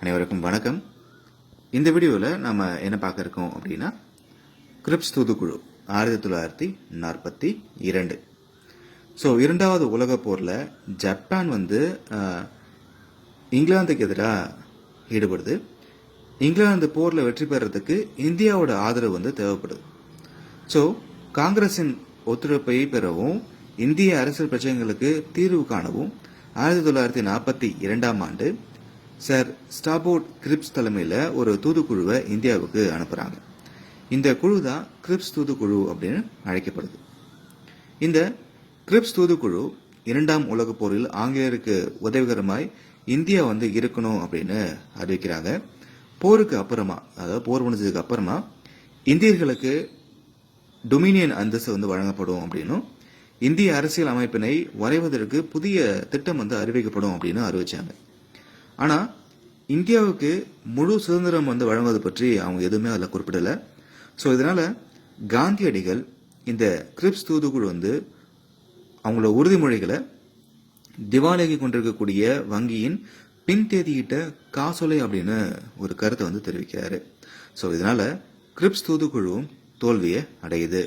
அனைவருக்கும் வணக்கம். இந்த வீடியோவில் நாம் என்ன பார்க்க இருக்கோம் அப்படின்னா கிரிப்ஸ் தூதுக்குழு ஆயிரத்தி தொள்ளாயிரத்தி நாற்பத்தி இரண்டு. ஸோ இரண்டாவது உலகப் போரில் ஜப்பான் வந்து இங்கிலாந்துக்கு எதிராக ஈடுபடுது. இங்கிலாந்து போரில் வெற்றி பெறறதுக்கு இந்தியாவோட ஆதரவு வந்து தேவைப்படுது. ஸோ காங்கிரஸின் ஒத்துழைப்பை பெறவும் இந்திய அரசியல் பிரச்சனைகளுக்கு தீர்வு காணவும் ஆயிரத்தி தொள்ளாயிரத்தி நாற்பத்தி இரண்டாம் ஆண்டு சார் ஸ்டாபோர்ட் கிரிப்ஸ் தலைமையில் ஒரு தூதுக்குழுவை இந்தியாவுக்கு அனுப்புகிறாங்க இந்த குழு தான் கிரிப்ஸ் தூதுக்குழு அப்படின்னு அழைக்கப்படுது. இந்த கிரிப்ஸ் தூதுக்குழு இரண்டாம் உலகப் போரில் ஆங்கிலேயருக்கு உதவிகரமாய் இந்தியா வந்து இருக்கணும் அப்படின்னு அறிவிக்கிறாங்க. போருக்கு அப்புறமா அதாவது போர் முடிஞ்சதுக்கு அப்புறமா இந்தியர்களுக்கு டொமினியன் அந்தஸ்து வந்து வழங்கப்படும் அப்படின்னும் இந்திய அரசியல் அமைப்பினை வரைவதற்கு புதிய திட்டம் வந்து அறிவிக்கப்படும் அப்படின்னு அறிவிச்சாங்க. ஆனா இந்தியாவுக்கு முழு சுதந்திரம் வந்து வழங்குவது பற்றி அவங்க எதுவுமே அதில் குறிப்பிடல. ஸோ இதனால காந்தியடிகள் இந்த கிரிப்ஸ் தூதுக்குழு வந்து அவங்களோட உறுதிமொழிகளை திவாலாகி கொண்டிருக்கக்கூடிய வங்கியின் பின் தேதியிட்ட காசோலை அப்படின்னு ஒரு கருத்தை வந்து தெரிவிக்கிறாரு. ஸோ இதனால கிரிப்ஸ் தூதுக்குழுவும் தோல்வியை அடையுது.